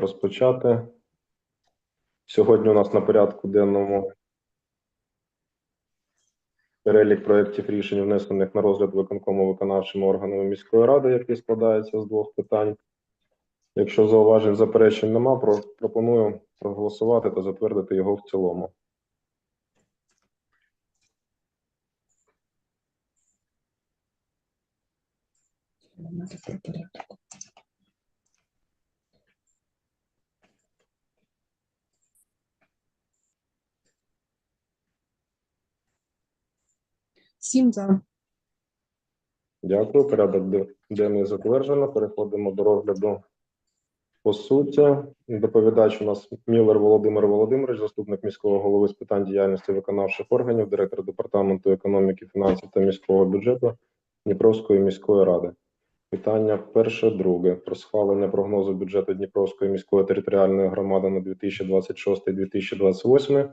розпочати. Сьогодні у нас на порядку денному перелік проєктів рішень, внесених на розгляд виконкому виконавчими органами міської ради, який складається з двох питань. Якщо зауважень заперечень нема, пропоную проголосувати та затвердити його в цілому. Сім за. Дякую. Порядок денний затверджено. Переходимо до розгляду по суті. Доповідач у нас Міллер Володимир Володимирович, заступник міського голови з питань діяльності виконавчих органів, директор департаменту економіки, фінансів та міського бюджету Дніпровської міської ради. Питання перше, друге про схвалення прогнозу бюджету Дніпровської міської територіальної громади на 2026-2028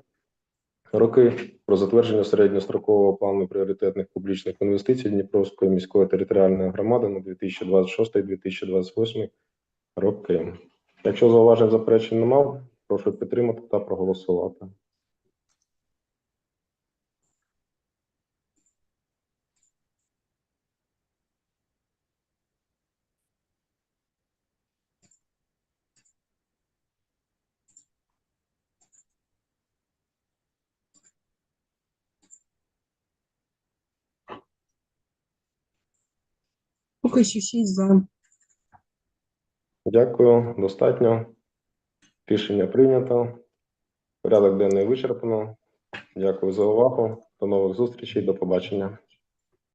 роки про затвердження середньострокового плану пріоритетних публічних інвестицій Дніпровської міської територіальної громади на 2026-2028 роки. Якщо зауважень заперечень не мав, прошу підтримати та проголосувати. Поки що шість за. Дякую, достатньо. Рішення прийнято. Порядок денний вичерпано. Дякую за увагу. До нових зустрічей. До побачення.